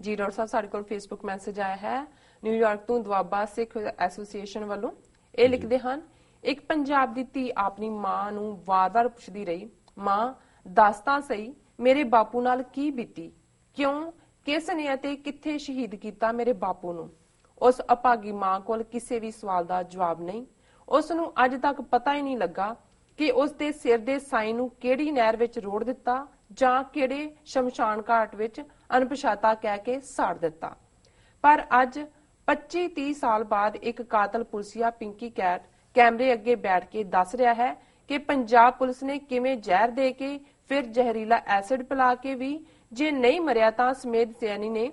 ਜੀ ਡਾਕਟਰ ਸਾਹਿਬ ਸਾਡੇ ਕੋਲ ਫੇਸਬੁੱਕ ਮੈਸੇਜ ਆਇਆ ਹੈ। ਨਿਊਯਾਰਕ ਤੋਂ ਦੁਆਬਾ ਸਿੱਖ ਐਸੋਸੀਏਸ਼ਨ ਵੱਲੋਂ ਇਹ ਲਿਖਦੇ ਹਨ ਇੱਕ ਪੰਜਾਬ ਦੀ ਧੀ ਆਪਣੀ ਮਾਂ ਨੂੰ ਵਾਰ-ਵਾਰ ਪੁੱਛਦੀ ਰਹੀ ਮਾਂ ਦੱਸ ਤਾਂ ਸਹੀ ਮੇਰੇ ਬਾਪੂ ਨਾਲ ਕੀ ਬੀਤੀ? ਕਿਉਂ ਕਿਸ ਨੇ ਅਤੇ ਕਿੱਥੇ ਸ਼ਹੀਦ ਕੀਤਾ ਮੇਰੇ ਬਾਪੂ ਨੂੰ? ਉਸ ਅਪਾਗੀ ਮਾਂ ਕੋਲ ਕਿਸੇ ਵੀ ਸਵਾਲ ਦਾ ਜਵਾਬ ਨਹੀਂ। ਉਸ ਨੂੰ ਅੱਜ ਤੱਕ ਪਤਾ ਹੀ ਨਹੀਂ ਲੱਗਾ ਕਿ ਉਸ ਦੇ ਸਿਰ ਦੇ ਸਾਈ ਨੂੰ ਕਿਹੜੀ ਨਹਿਰ ਵਿੱਚ ਰੋੜ ਦਿੱਤਾ ਜਾਂ ਕਿਹੜੇ ਸ਼ਮਸ਼ਾਨ ਘਾਟ ਵਿੱਚ ਅਣਪਛਾਤਾ ਕਹਿ ਕੇ ਸਾੜ ਦਿੱਤਾ। ਪਰ ਅੱਜ 25-30 ਸਾਲ ਬਾਅਦ ਇੱਕ ਕਾਤਲ ਪੁਲਸੀਆ ਪਿੰਕੀ ਕੈਟ ਕੈਮਰੇ ਅੱਗੇ ਬੈਠ ਕੇ ਦੱਸ ਰਿਹਾ ਹੈ ਕਿ ਪੰਜਾਬ ਪੁਲਿਸ ਨੇ ਕਿਵੇਂ ਜ਼ਹਿਰ ਦੇ ਕੇ ਫਿਰ ਜ਼ਹਿਰੀਲਾ ਐਸਿਡ ਪਿਲਾ ਕੇ ਵੀ ਜੇ ਨਹੀਂ ਮਰਿਆ ਤਾਂ ਸਮੇਧ ਸੈਣੀ ਨੇ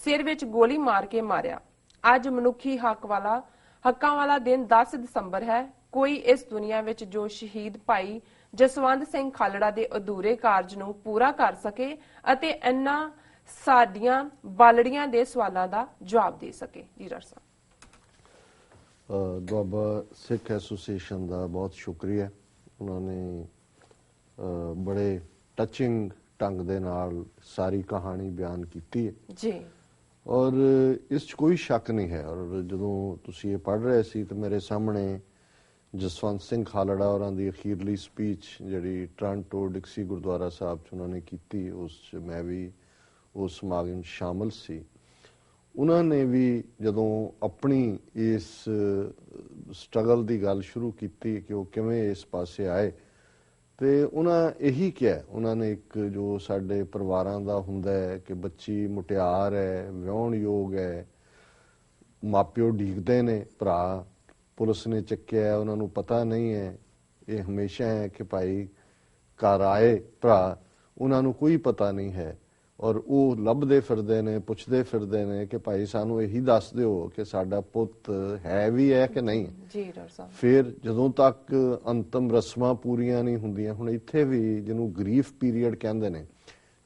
ਸਿਰ ਵਿੱਚ ਗੋਲੀ ਮਾਰ ਕੇ ਮਾਰਿਆ। ਅੱਜ ਮਨੁੱਖੀ ਹੱਕ ਵਾਲਾ ਹੱਕਾਂ ਵਾਲਾ ਦਿਨ 10 ਦਸੰਬਰ ਹੈ ਕੋਈ ਇਸ ਦੁਨੀਆ ਵਿੱਚ ਜੋ ਸ਼ਹੀਦ ਭਾਈ ਜਸਵੰਤ ਸਿੰਘ ਖਾਲੜਾ ਦੇ ਅਧੂਰੇ ਕਾਰਜ ਨੂੰ ਪੂਰਾ ਕਰ ਸਕੇ ਅਤੇ ਇੰਨਾ ਸਾਡੀਆਂ ਬਾਲੜੀਆਂ ਦੇ ਸਵਾਲਾਂ ਦਾ ਜਵਾਬ ਦੇ ਸਕੇ। ਜੀ ਡਾਕਟਰ ਸਾਹਿਬ। ਦੁਆਬਾ ਸਿੱਖ ਐਸੋਸੀਏਸ਼ਨ ਦਾ ਬਹੁਤ ਸ਼ੁਕਰੀਆ। ਉਹਨਾਂ ਨੇ ਬੜੇ ਟੱਚਿੰਗ ਢੰਗ ਦੇ ਨਾਲ ਸਾਰੀ ਕਹਾਣੀ ਬਿਆਨ ਕੀਤੀ ਹੈ। ਜੀ। ਔਰ ਇਸ 'ਚ ਕੋਈ ਸ਼ੱਕ ਨਹੀਂ ਹੈ। ਔਰ ਜਦੋਂ ਤੁਸੀਂ ਇਹ ਪੜ੍ਹ ਰਹੇ ਸੀ ਤਾਂ ਮੇਰੇ ਸਾਹਮਣੇ ਜਸਵੰਤ ਸਿੰਘ ਖਾਲੜਾ ਹੋਰਾਂ ਦੀ ਅਖੀਰਲੀ ਸਪੀਚ ਜਿਹੜੀ ਟ੍ਰਾਂਟੋ ਡਿਕਸੀ ਗੁਰਦੁਆਰਾ ਸਾਹਿਬ 'ਚ ਉਹਨਾਂ ਨੇ ਕੀਤੀ, ਉਸ 'ਚ ਮੈਂ ਵੀ ਉਸ ਸਮਾਗਮ 'ਚ ਸ਼ਾਮਲ ਸੀ। ਉਹਨਾਂ ਨੇ ਵੀ ਜਦੋਂ ਆਪਣੀ ਇਸ ਸਟਰਗਲ ਦੀ ਗੱਲ ਸ਼ੁਰੂ ਕੀਤੀ ਕਿ ਉਹ ਕਿਵੇਂ ਇਸ ਪਾਸੇ ਆਏ, ਤੇ ਉਹਨਾਂ ਇਹੀ ਕਿਹਾ, ਉਹਨਾਂ ਨੇ ਇੱਕ ਜੋ ਸਾਡੇ ਪਰਿਵਾਰਾਂ ਦਾ ਹੁੰਦਾ ਹੈ ਕਿ ਬੱਚੀ ਮੁਟਿਆਰ ਹੈ, ਵਿਆਹਣ ਯੋਗ ਹੈ, ਮਾਪਿਓ ਢੀਕਦੇ ਨੇ, ਭਰਾ ਪੁਲਿਸ ਨੇ ਚੱਕਿਆ ਉਹਨਾਂ ਨੂੰ ਪਤਾ ਨਹੀਂ ਹੈ। ਇਹ ਹਮੇਸ਼ਾ ਹੈ ਕਿ ਭਾਈ ਘਰ ਆਏ ਭਰਾ ਉਹਨਾਂ ਨੂੰ ਕੋਈ ਪਤਾ ਨਹੀਂ ਹੈ। ਔਰ ਉਹ ਲੱਭਦੇ ਫਿਰਦੇ ਨੇ ਪੁੱਛਦੇ ਫਿਰਦੇ ਨੇ ਕਿ ਭਾਈ ਸਾਨੂੰ ਇਹੀ ਦੱਸ ਦਿਓ ਕਿ ਸਾਡਾ ਪੁੱਤ ਹੈ ਵੀ ਹੈ ਕਿ ਨਹੀਂ। ਜੀ ਡਾਕਟਰ ਸਾਹਿਬ। ਫਿਰ ਜਦੋਂ ਤੱਕ ਅੰਤਮ ਰਸਮਾਂ ਪੂਰੀਆਂ ਨਹੀਂ ਹੁੰਦੀਆਂ ਹੁਣ ਇੱਥੇ ਵੀ ਜਿਹਨੂੰ ਗਰੀਫ ਪੀਰੀਅਡ ਕਹਿੰਦੇ ਨੇ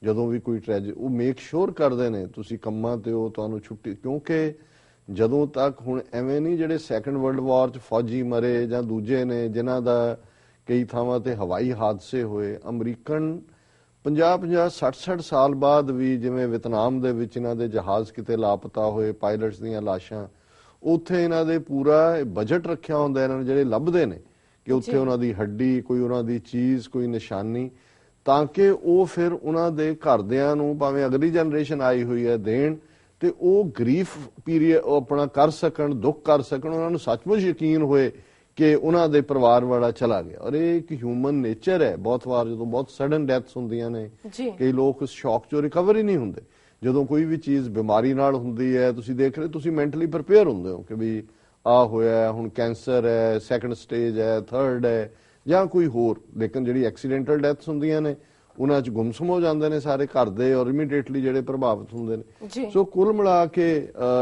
ਜਦੋਂ ਵੀ ਕੋਈ ਟ੍ਰੈਜਡੀ ਉਹ ਮੇਕ ਸ਼ੋਰ ਕਰਦੇ ਨੇ ਤੁਸੀਂ ਕੰਮਾਂ ਤੇ ਹੋ ਤੁਹਾਨੂੰ ਛੁੱਟੀ ਕਿਉਂਕਿ ਜਦੋਂ ਤੱਕ ਹੁਣ ਐਵੇਂ ਨਹੀਂ ਜਿਹੜੇ ਸੈਕੰਡ ਵਰਲਡ ਵਾਰ ਚ ਫੌਜੀ ਮਰੇ ਜਾਂ ਦੂਜੇ ਨੇ ਜਿਨ੍ਹਾਂ ਦਾ ਕਈ ਥਾਵਾਂ ਤੇ ਹਵਾਈ ਹਾਦਸੇ ਹੋਏ ਅਮਰੀਕਨ 50 50 60 60 ਸਾਲ ਬਾਅਦ ਵੀ ਜਿਵੇਂ ਵਿਤਨਾਮ ਦੇ ਵਿੱਚ ਇਹਨਾਂ ਦੇ ਜਹਾਜ਼ ਕਿਤੇ ਲਾਪਤਾ ਹੋਏ ਪਾਇਲਟਸ ਦੀਆਂ ਲਾਸ਼ਾਂ ਉੱਥੇ ਇਹਨਾਂ ਦੇ ਪੂਰਾ ਬਜਟ ਰੱਖਿਆ ਹੁੰਦਾ ਇਹਨਾਂ ਨੇ ਜਿਹੜੇ ਲੱਭਦੇ ਨੇ ਕਿ ਉੱਥੇ ਉਹਨਾਂ ਦੀ ਹੱਡੀ ਕੋਈ ਉਹਨਾਂ ਦੀ ਚੀਜ਼ ਕੋਈ ਨਿਸ਼ਾਨੀ ਤਾਂ ਕਿ ਉਹ ਫਿਰ ਉਹਨਾਂ ਦੇ ਘਰਦਿਆਂ ਨੂੰ ਭਾਵੇਂ ਅਗਲੀ ਜਨਰੇਸ਼ਨ ਆਈ ਹੋਈ ਹੈ ਦੇਣ ਤੇ ਉਹ ਗਰੀਫ ਪੀਰੀਅਡ ਆਪਣਾ ਕਰ ਸਕਣ ਦੁੱਖ ਕਰ ਸਕਣ ਉਹਨਾਂ ਨੂੰ ਸੱਚਮੁੱਚ ਯਕੀਨ ਹੋਏ ਕਿ ਉਹਨਾਂ ਦੇ ਪਰਿਵਾਰ ਵਾਲਾ ਚਲਾ ਗਿਆ। ਔਰ ਇਹ ਇੱਕ ਹਿਊਮਨ ਨੇਚਰ ਹੈ। ਬਹੁਤ ਵਾਰ ਜਦੋਂ ਬਹੁਤ ਸਡਨ ਡੈਥਸ ਹੁੰਦੀਆਂ ਨੇ ਕਈ ਲੋਕ ਉਸ ਸ਼ੌਕ ਚੋਂ ਰਿਕਵਰ ਹੀ ਨਹੀਂ ਹੁੰਦੇ। ਜਦੋਂ ਕੋਈ ਵੀ ਚੀਜ਼ ਬਿਮਾਰੀ ਨਾਲ ਹੁੰਦੀ ਹੈ ਤੁਸੀਂ ਦੇਖ ਰਹੇ ਤੁਸੀਂ ਮੈਂਟਲੀ ਪ੍ਰਿਪੇਅਰ ਹੁੰਦੇ ਹੋ ਕਿ ਵੀ ਆ ਹੋਇਆ ਹੁਣ ਕੈਂਸਰ ਹੈ ਸੈਕੰਡ ਸਟੇਜ ਹੈ ਥਰਡ ਹੈ ਜਾਂ ਕੋਈ ਹੋਰ। ਲੇਕਿਨ ਜਿਹੜੀ ਐਕਸੀਡੈਂਟਲ ਡੈਥਸ ਹੁੰਦੀਆਂ ਨੇ ਉਹਨਾਂ 'ਚ ਗੁੰਮਸਮ ਹੋ ਜਾਂਦੇ ਨੇ ਸਾਰੇ ਘਰ ਦੇ ਔਰ ਇਮੀਡੀਏਟਲੀ ਜਿਹੜੇ ਪ੍ਰਭਾਵਿਤ ਹੁੰਦੇ ਨੇ। ਸੋ ਕੁੱਲ ਮਿਲਾ ਕੇ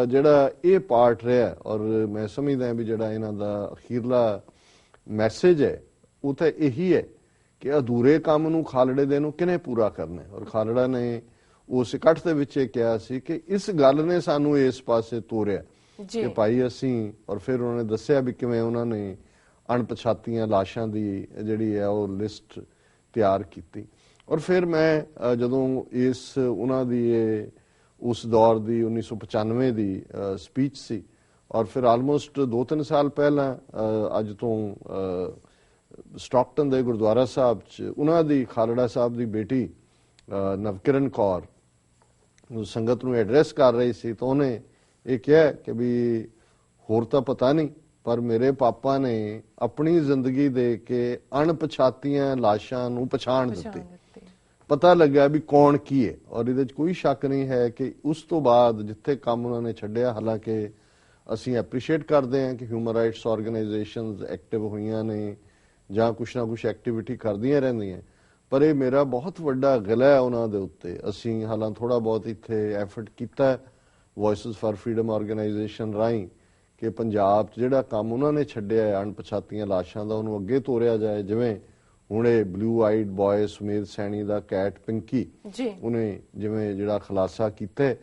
ਜਿਹੜਾ ਇਹ ਪਾਰਟ ਰਿਹਾ ਔਰ ਮੈਂ ਸਮਝਦਾ ਹਾਂ ਵੀ ਜਿਹੜਾ ਇਹਨਾਂ ਦਾ ਅਖੀਰਲਾ ਮੈਸੇਜ ਹੈ ਉਹ ਤਾਂ ਇਹੀ ਹੈ ਕਿ ਅਧੂਰੇ ਕੰਮ ਨੂੰ ਖਾਲੜੇ ਦੇ ਨੂੰ ਕਿਨੇ ਪੂਰਾ ਕਰਨਾ ਔਰ ਖਾਲੜਾ ਨੇ ਉਸ ਇਕੱਠ ਦੇ ਵਿੱਚ ਇਹ ਕਿਹਾ ਸੀ ਕਿ ਇਸ ਗੱਲ ਨੇ ਸਾਨੂੰ ਇਸ ਪਾਸੇ ਤੋਰਿਆ ਕਿ ਭਾਈ ਅਸੀਂ ਔਰ ਫਿਰ ਉਹਨਾਂ ਨੇ ਦੱਸਿਆ ਵੀ ਕਿਵੇਂ ਉਹਨਾਂ ਨੇ ਅਣਪਛਾਤੀਆਂ ਲਾਸ਼ਾਂ ਦੀ ਜਿਹੜੀ ਹੈ ਉਹ ਲਿਸਟ ਤਿਆਰ ਕੀਤੀ। ਔਰ ਫਿਰ ਮੈਂ ਜਦੋਂ ਇਸ ਉਹਨਾਂ ਦੀ ਇਹ ਉਸ ਦੌਰ ਦੀ 1995 ਦੀ ਸਪੀਚ ਸੀ ਔਰ ਫਿਰ ਆਲਮੋਸਟ 2-3 ਸਾਲ ਪਹਿਲਾਂ ਅੱਜ ਤੋਂ ਅ, ਸਟਾਕਟਨ ਦੇ ਗੁਰਦੁਆਰਾ ਸਾਹਿਬ ਚ ਉਹਨਾਂ ਦੀ ਖਾਲੜਾ ਸਾਹਿਬ ਦੀ ਬੇਟੀ ਨਵਕਿਰਨ ਕੌਰ ਨੂੰ ਸੰਗਤ ਨੂੰ ਐਡਰੈਸ ਕਰ ਰਹੀ ਸੀ ਤਾਂ ਉਹਨੇ ਇਹ ਕਿਹਾ ਕਿ ਵੀ ਹੋਰ ਤਾਂ ਪਤਾ ਨਹੀਂ ਪਰ ਮੇਰੇ ਪਾਪਾ ਨੇ ਆਪਣੀ ਜ਼ਿੰਦਗੀ ਦੇ ਕੇ ਅਣਪਛਾਤੀਆਂ ਲਾਸ਼ਾਂ ਨੂੰ ਪਛਾਣ ਦਿੱਤੀ। ਪਤਾ ਲੱਗਾ ਵੀ ਕੌਣ ਕੀ ਹੈ ਔਰ ਇਹਦੇ 'ਚ ਕੋਈ ਸ਼ੱਕ ਨਹੀਂ ਹੈ ਕਿ ਉਸ ਤੋਂ ਬਾਅਦ ਜਿੱਥੇ ਕੰਮ ਉਹਨਾਂ ਨੇ ਛੱਡਿਆ, ਹਾਲਾਂਕਿ ਅਸੀਂ ਐਪਰੀਸ਼ੀਏਟ ਕਰਦੇ ਹਾਂ ਕਿ ਹਿਊਮਨ ਰਾਈਟਸ ਆਰਗੇਨਾਈਜੇਸ਼ਨਸ ਐਕਟਿਵ ਹੋਈਆਂ ਨੇ ਜਾਂ ਕੁਛ ਨਾ ਕੁਛ ਐਕਟੀਵਿਟੀ ਕਰਦੀਆਂ ਰਹਿੰਦੀਆਂ। ਪਰ ਇਹ ਮੇਰਾ ਬਹੁਤ ਵੱਡਾ ਗਿਲਾ ਹੈ ਉਹਨਾਂ ਦੇ ਉੱਤੇ। ਅਸੀਂ ਹਾਲਾਂ ਥੋੜਾ ਬਹੁਤ ਇੱਥੇ ਐਫਰਟ ਕੀਤਾ ਵੌਇਸਸ ਫਾਰ ਫਰੀडम ਆਰਗੇਨਾਈਜੇਸ਼ਨ ਰਾਹੀਂ, ਕਿ ਪੰਜਾਬ 'ਚ ਜਿਹੜਾ ਕੰਮ ਉਹਨਾਂ ਨੇ ਛੱਡਿਆ ਹੈ, ਅਣਪਛਾਤੀਆਂ ਲਾਸ਼ਾਂ ਦਾ, ਉਹਨੂੰ ਅੱਗੇ ਤੋਰਿਆ ਜਾਏ, ਜਿਵੇਂ ਹੁਣੇ blue eyed boy Sumedh Saini ਦਾ ਕੈਟ ਪਿੰਕੀ ਜੀ। ਉਹਨੇ ਜਿਵੇਂ ਜਿਹੜਾ ਖੁਲਾਸਾ ਕੀਤਾ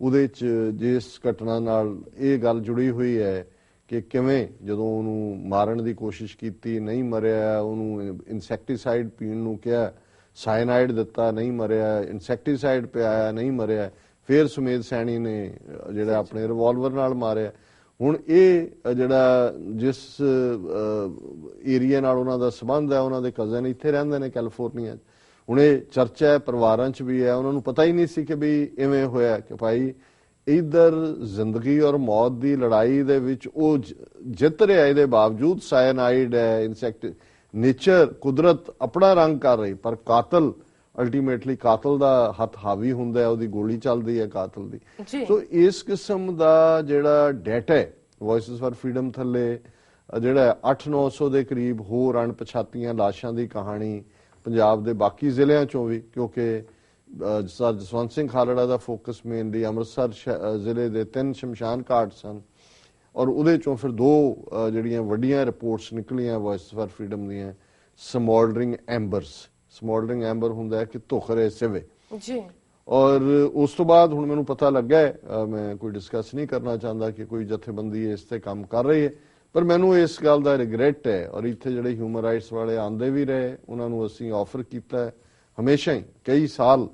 ਉਹਦੇ ਚ ਜਿਸ ਘਟਨਾ ਨਾਲ ਇਹ ਗੱਲ ਜੁੜੀ ਹੋਈ ਹੈ ਕਿ ਕਿਵੇਂ ਜਦੋਂ ਉਹਨੂੰ ਮਾਰਨ ਦੀ ਕੋਸ਼ਿਸ਼ ਕੀਤੀ ਨਹੀਂ ਮਰਿਆ ਉਹਨੂੰ ਇਨਸੈਕਟੀਸਾਈਡ ਪੀਣ ਨੂੰ ਕਿਹਾ ਸਾਇਨਾਈਡ ਦਿੱਤਾ ਨਹੀਂ ਮਰਿਆ ਇਨਸੈਕਟੀਸਾਈਡ ਪਿਆਇਆ ਨਹੀਂ ਮਰਿਆ ਫਿਰ ਸੁਮੇਧ ਸੈਣੀ ਨੇ ਜਿਹੜਾ ਆਪਣੇ ਰਿਵਾਲਵਰ ਨਾਲ ਮਾਰਿਆ। ਹੁਣ ਇਹ ਜਿਹੜਾ ਜਿਸ ਏਰੀਆ ਨਾਲ ਉਹਨਾਂ ਦਾ ਸਬੰਧ ਹੈ, ਉਹਨਾਂ ਦੇ ਕਜ਼ਨ ਇੱਥੇ ਰਹਿੰਦੇ ਨੇ ਕੈਲੀਫੋਰਨੀਆ 'ਚ। ਹੁਣ ਇਹ ਚਰਚਾ ਹੈ, ਪਰਿਵਾਰਾਂ 'ਚ ਵੀ ਹੈ, ਉਹਨਾਂ ਨੂੰ ਪਤਾ ਹੀ ਨਹੀਂ ਸੀ ਕਿ ਵੀ ਇਵੇਂ ਹੋਇਆ ਕਿ ਭਾਈ ਇਧਰ ਜ਼ਿੰਦਗੀ ਔਰ ਮੌਤ ਦੀ ਲੜਾਈ ਦੇ ਵਿੱਚ ਉਹ ਜਿੱਤ ਰਿਹਾ, ਇਹਦੇ ਬਾਵਜੂਦ ਸਾਇਨਾਈਡ ਹੈ ਇਨਸੈਕਟ ਨੇਚਰ ਕੁਦਰਤ ਆਪਣਾ ਰੰਗ ਕਰ ਰਹੀ, ਪਰ ਕਾਤਲ ਅਲਟੀਮੇਟਲੀ ਕਾਤਲ ਦਾ ਹੱਥ ਹਾਵੀ ਹੁੰਦਾ ਹੈ ਉਹਦੀ ਗੋਲੀ ਚੱਲਦੀ ਹੈ ਕਾਤਲ ਦੀ। ਸੋ ਇਸ ਕਿਸਮ ਦਾ ਜਿਹੜਾ ਡਾਟਾ ਹੈ ਵੌਇਸਸ ਫਾਰ ਫਰੀडम ਥੱਲੇ ਜਿਹੜਾ 8-900 ਦੇ ਕਰੀਬ ਹੋਰ ਅਣਪਛਾਤੀਆਂ ਲਾਸ਼ਾਂ ਦੀ ਕਹਾਣੀ ਪੰਜਾਬ ਦੇ ਬਾਕੀ ਜ਼ਿਲ੍ਹਿਆਂ ਚੋਂ ਵੀ ਕਿਉਂਕਿ ਸਰ ਜਸਵੰਤ ਸਿੰਘ ਖਾਲੜਾ ਦਾ ਫੋਕਸ ਮੇਨਲੀ ਅੰਮ੍ਰਿਤਸਰ ਜ਼ਿਲ੍ਹੇ ਦੇ ਤਿੰਨ ਸ਼ਮਸ਼ਾਨ ਘਾਟ ਸਨ। ਔਰ ਉਹਦੇ ਚੋਂ ਫਿਰ ਦੋ ਜਿਹੜੀਆਂ ਵੱਡੀਆਂ ਰਿਪੋਰਟਸ ਨਿਕਲੀਆਂ ਵੌਇਸ ਫਾਰ ਫਰੀडम ਦੀਆਂ ਸਮੋਲਡਰਿੰਗ ਐਂਬਰਸ ਸਮੋਲਡਰਿੰਗ ਐਂਬਰ ਹੁੰਦਾ ਕਿ ਧੁਖ ਰਹੇ ਸਿਵੇ। ਜੀ। ਔਰ ਉਸ ਤੋਂ ਬਾਅਦ ਹੁਣ ਮੈਨੂੰ ਪਤਾ ਲੱਗਾ ਮੈਂ ਕੋਈ ਡਿਸਕਸ ਨਹੀਂ ਕਰਨਾ ਚਾਹੁੰਦਾ ਕਿ ਕੋਈ ਜਥੇਬੰਦੀ ਇਸ ਤੇ ਕੰਮ ਕਰ ਰਹੀ ਹੈ। ਪਰ ਮੈਨੂੰ ਇਸ ਗੱਲ ਦਾ ਰਿਗਰੈਟ ਹੈ ਔਰ ਇੱਥੇ ਜਿਹੜੇ ਹਿਊਮਨ ਰਾਈਟਸ ਵਾਲੇ ਆਂਦੇ ਵੀ ਰਹੇ ਉਹਨਾਂ ਨੂੰ ਅਸੀਂ ਆਫਰ ਕੀਤਾ ਹੈ। ਹਮੇਸ਼ਾ ਹੀ ਕਈ ਸਾਲ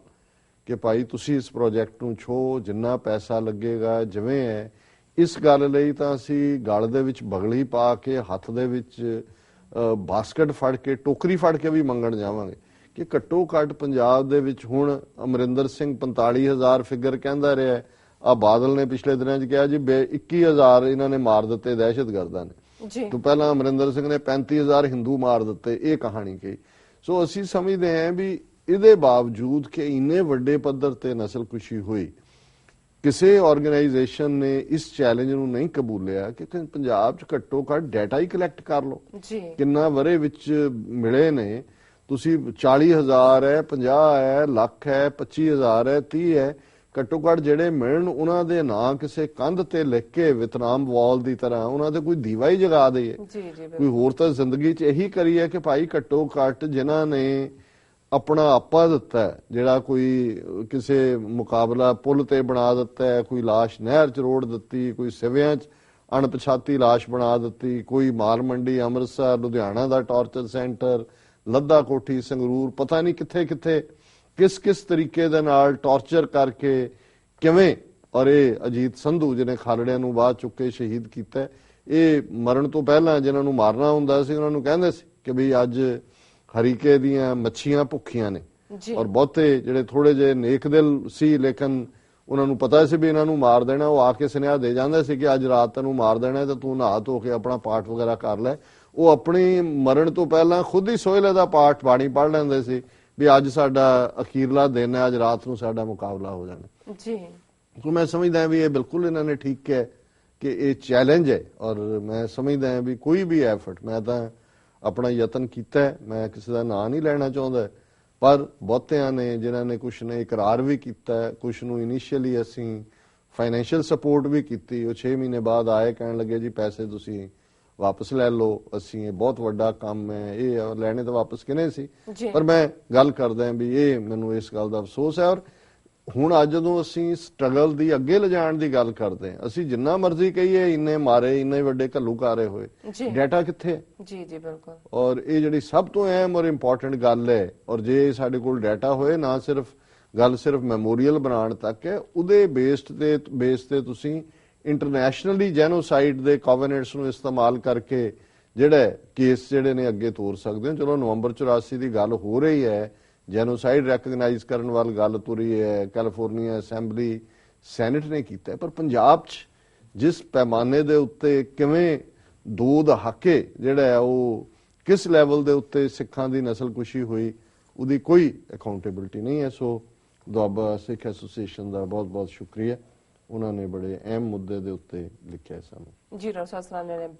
ਕਿ ਭਾਈ ਤੁਸੀਂ ਇਸ ਪ੍ਰੋਜੈਕਟ ਨੂੰ ਛੋ ਜਿੰਨਾ ਪੈਸਾ ਲੱਗੇਗਾ ਜਿਵੇਂ ਹੈ। ਇਸ ਗੱਲ ਲਈ ਤਾਂ ਅਸੀਂ ਗਲ ਦੇ ਵਿੱਚ ਬਗਲੀ ਪਾ ਕੇ ਹੱਥ ਦੇ ਵਿੱਚ ਬਾਸਕਟ ਫੜ ਕੇ ਟੋਕਰੀ ਫੜ ਕੇ ਵੀ ਮੰਗਣ ਜਾਵਾਂਗੇ। ਕਿ ਘੱਟੋ ਘੱਟ ਪੰਜਾਬ ਦੇ ਵਿੱਚ ਹੁਣ ਅਮਰਿੰਦਰ ਸਿੰਘ 45000 ਫਿਗਰ ਕਹਿੰਦਾ ਰਿਹਾ ਆ ਬਾਦਲ ਨੇ ਪਿਛਲੇ ਦਿਨਾਂ 'ਚ ਕਿਹਾ ਜੀ ਬੇ- 21000 ਇਹਨਾਂ ਨੇ ਮਾਰ ਦਿੱਤੇ ਦਹਿਸ਼ਤਗਰਦਾਂ ਨੇ। ਜੀ। ਤੋਂ ਪਹਿਲਾਂ ਅਮਰਿੰਦਰ ਸਿੰਘ ਨੇ 35000 ਹਿੰਦੂ ਮਾਰ ਦਿੱਤੇ ਇਹ ਕਹਾਣੀ ਕਹੀ। ਸੋ ਅਸੀਂ ਸਮਝਦੇ ਹਾਂ ਵੀ ਇਹਦੇ ਬਾਵਜੂਦ ਕਿ ਇੰਨੇ ਵੱਡੇ ਪੱਧਰ ਤੇ ਨਸਲਕੁਸ਼ੀ ਹੋਈ ਕਿਸੇ ਆਰਗੇਨਾਈਜੇਸ਼ਨ ਨੇ ਇਸ ਚੈਲੰਜ ਨੂੰ ਨਹੀਂ ਕਬੂਲਿਆ ਕਿ ਕਿ ਪੰਜਾਬ 'ਚ ਘੱਟੋ ਘੱਟ ਡਾਟਾ ਹੀ ਕਲੈਕਟ ਕਰ ਲਓ। ਜੀ। ਕਿੰਨਾ ਵਰੇ ਵਿੱਚ ਮਿਲੇ ਨੇ ਤੁਸੀਂ 40000 ਹੈ 50 ਹੈ ਲੱਖ ਹੈ 25000 ਹੈ 30 ਹੈ ਘੱਟੋ ਘੱਟ ਜਿਹੜੇ ਮਿਲਣ ਉਹਨਾਂ ਦੇ ਨਾਂ ਕਿਸੇ ਕੰਧ ਤੇ ਲਿਖ ਕੇ ਵਿਤਨਾਮ ਵਾਲ ਦੀ ਤਰ੍ਹਾਂ ਉਹਨਾਂ ਦੇ ਕੋਈ ਦੀਵਾ ਹੀ ਜਗਾ ਦਈਏ। ਜੀ ਜੀ ਬਿਲਕੁਲ। ਕੋਈ ਹੋਰ ਤਾਂ ਜ਼ਿੰਦਗੀ 'ਚ ਇਹੀ ਕਰੀ ਹੈ ਕਿ ਭਾਈ ਘੱਟੋ ਘੱਟ ਜਿਨ੍ਹਾਂ ਨੇ ਆਪਣਾ ਆਪਾ ਦਿੱਤਾ ਜਿਹੜਾ ਕੋਈ ਕਿਸੇ ਮੁਕਾਬਲਾ ਪੁਲ ਤੇ ਬਣਾ ਦਿੱਤਾ ਹੈ ਕੋਈ ਲਾਸ਼ ਨਹਿਰ 'ਚ ਰੋੜ ਦਿੱਤੀ ਕੋਈ ਸਿਵਿਆਂ 'ਚ ਅਣਪਛਾਤੀ ਲਾਸ਼ ਬਣਾ ਦਿੱਤੀ ਕੋਈ ਮਾਲ ਮੰਡੀ ਅੰਮ੍ਰਿਤਸਰ ਲੁਧਿਆਣਾ ਦਾ ਟਾਰਚਰ ਸੈਂਟਰ ਲੱਦਾ ਕੋਠੀ ਸੰਗਰੂਰ ਪਤਾ ਨਹੀਂ ਕਿੱਥੇ ਕਿੱਥੇ ਕਿਸ ਕਿਸ ਤਰੀਕੇ ਦੇ ਨਾਲ ਟਾਰਚਰ ਕਰਕੇ ਕਿਵੇਂ ਔਰ ਇਹ ਅਜੀਤ ਸੰਧੂ ਜਿਹਨੇ ਖਾਲੜਿਆਂ ਨੂੰ ਬਾਅਦ ਚੁੱਕੇ ਸ਼ਹੀਦ ਕੀਤਾ ਇਹ ਮਰਨ ਤੋਂ ਪਹਿਲਾਂ ਜਿਨ੍ਹਾਂ ਨੂੰ ਮਾਰਨਾ ਹੁੰਦਾ ਸੀ ਉਹਨਾਂ ਨੂੰ ਕਹਿੰਦੇ ਸੀ ਕਿ ਵੀ ਅੱਜ ਹਰੀਕੇ ਦੀਆਂ ਮੱਛੀਆਂ ਭੁੱਖੀਆਂ ਨੇ ਔਰ ਬਹੁਤੇ ਜਿਹੜੇ ਥੋੜੇ ਜਿਹੇ ਨੇਕ ਦਿਲ ਸੀ ਲੇਕਿਨ ਉਹਨਾਂ ਨੂੰ ਪਤਾ ਸੀ ਵੀ ਇਹਨਾਂ ਨੂੰ ਮਾਰ ਦੇਣਾ ਉਹ ਆ ਕੇ ਸੁਨੇਹਾ ਦੇ ਜਾਂਦੇ ਸੀ ਕਿ ਅੱਜ ਰਾਤ ਤੈਨੂੰ ਮਾਰ ਦੇਣਾ ਤੇ ਤੂੰ ਨਹਾ ਧੋ ਕੇ ਆਪਣਾ ਪਾਠ ਵਗੈਰਾ ਕਰ ਲੈ। ਉਹ ਆਪਣੀ ਮਰਨ ਤੋਂ ਪਹਿਲਾਂ ਖੁਦ ਹੀ ਸੋਹਲੇ ਦਾ ਪਾਠ ਬਾਣੀ ਪੜ੍ਹ ਲੈਂਦੇ ਸੀ ਵੀ ਅੱਜ ਸਾਡਾ ਅਖੀਰਲਾ ਦਿਨ ਹੈ ਅੱਜ ਰਾਤ ਨੂੰ ਸਾਡਾ ਮੁਕਾਬਲਾ ਹੋ ਜਾਣਾ। ਜੀ। ਸੋ ਮੈਂ ਸਮਝਦਾ ਹਾਂ ਵੀ ਇਹ ਬਿਲਕੁਲ ਇਹਨਾਂ ਨੇ ਠੀਕ ਕਿਹਾ ਹੈ ਕਿ ਇਹ ਚੈਲੰਜ ਹੈ ਔਰ ਮੈਂ ਸਮਝਦਾ ਹਾਂ ਵੀ ਕੋਈ ਵੀ ਐਫਰਟ ਮੈਂ ਤਾਂ ਆਪਣਾ ਯਤਨ ਕੀਤਾ ਮੈਂ ਕਿਸੇ ਦਾ ਨਾਂ ਨਹੀਂ ਲੈਣਾ ਚਾਹੁੰਦਾ। ਪਰ ਬਹੁਤਿਆਂ ਨੇ ਜਿਨ੍ਹਾਂ ਨੇ ਕੁਝ ਨੇ ਇਕਰਾਰ ਵੀ ਕੀਤਾ ਕੁਝ ਨੂੰ ਇਨੀਸ਼ੀਅਲੀ ਅਸੀਂ ਫਾਈਨੈਂਸ਼ੀਅਲ ਸਪੋਰਟ ਵੀ ਕੀਤੀ। ਉਹ 6 ਮਹੀਨੇ ਬਾਅਦ ਆਏ ਕਹਿਣ ਲੱਗੇ ਜੀ ਪੈਸੇ ਤੁਸੀਂ ਵਾਪਸ ਲੈ ਲਓ ਅਸੀਂ ਇਹ ਬਹੁਤ ਵੱਡਾ ਕੰਮ ਹੈ ਇਹ ਲੈਣੇ ਤਾਂ ਵਾਪਸ ਕਿਨੇ ਸੀ? ਪਰ ਮੈਂ ਗੱਲ ਕਰਦਾ ਵੀ ਇਹ ਮੈਨੂੰ ਇਸ ਗੱਲ ਦਾ ਅਫਸੋਸ ਹੈ ਔਰ ਹੁਣ ਅੱਜ ਜਦੋਂ ਅਸੀਂ ਸਟਰਗਲ ਦੀ ਅੱਗੇ ਲਿਜਾਣ ਦੀ ਗੱਲ ਕਰਦੇ ਹਾਂ ਅਸੀਂ ਜਿੰਨਾ ਮਰਜ਼ੀ ਕਹੀਏ ਇੰਨੇ ਮਾਰੇ ਇੰਨੇ ਵੱਡੇ ਘੱਲੂਕਾਰੇ ਹੋਏ। ਡਾਟਾ ਕਿੱਥੇ ਜੀ ਜੀ ਬਿਲਕੁਲ। ਔਰ ਇਹ ਜਿਹੜੀ ਸਭ ਤੋਂ ਅਹਿਮ ਔਰ ਇੰਪੋਰਟੈਂਟ ਗੱਲ ਹੈ ਔਰ ਜੇ ਸਾਡੇ ਕੋਲ ਡਾਟਾ ਹੋਏ ਨਾ ਸਿਰਫ ਗੱਲ ਸਿਰਫ ਮੈਮੋਰੀਅਲ ਬਣਾਉਣ ਤੱਕ ਹੈ ਉਹਦੇ ਬੇਸਡ ਤੇ ਬੇਸ ਤੇ ਤੁਸੀਂ ਇੰਟਰਨੈਸ਼ਨਲੀ ਜੈਨੋਸਾਈਡ ਦੇ ਕੋਵੈਨੈਂਟਸ ਨੂੰ ਇਸਤੇਮਾਲ ਕਰਕੇ ਜਿਹੜਾ ਕੇਸ ਜਿਹੜੇ ਨੇ ਅੱਗੇ ਤੋਰ ਸਕਦੇ ਹੋ। ਚਲੋ, ਨਵੰਬਰ 84 ਦੀ ਗੱਲ ਹੋ ਰਹੀ ਹੈ। ਜੈਨੋਸਾਈਡ ਰੈਕਗਨਾਈਜ਼ ਕਰਨ ਵਾਲੀ ਗੱਲ ਤੁਰੀ ਹੈ। ਕੈਲੀਫੋਰਨੀਆ ਅਸੈਂਬਲੀ ਸੈਨੇਟ ਨੇ ਕੀਤਾ ਪਰ ਪੰਜਾਬ 'ਚ ਜਿਸ ਪੈਮਾਨੇ ਦੇ ਉੱਤੇ ਕਿਵੇਂ ਦੋ ਦਹਾਕੇ ਜਿਹੜਾ ਹੈ ਉਹ ਕਿਸ ਲੈਵਲ ਦੇ ਉੱਤੇ ਸਿੱਖਾਂ ਦੀ ਨਸਲਕੁਸ਼ੀ ਹੋਈ, ਉਹਦੀ ਕੋਈ ਅਕਾਊਂਟੇਬਿਲਟੀ ਨਹੀਂ ਹੈ। ਸੋ ਦੁਆਬਾ ਸਿੱਖ ਐਸੋਸੀਏਸ਼ਨ ਦਾ ਬਹੁਤ ਬਹੁਤ ਸ਼ੁਕਰੀਆ। ਉਹਨਾਂ ਨੇ ਬੜੇ ਅਹਿਮ ਮੁੱਦੇ ਦੇ ਉੱਤੇ ਲਿਖਿਆ ਹੈ ਸਾਨੂੰ। ਜੀ, ਡਾਕਟਰ ਸਾਹਿਬ, ਸਲਾਮ ਨੇ ਬ੍ਰੇਕ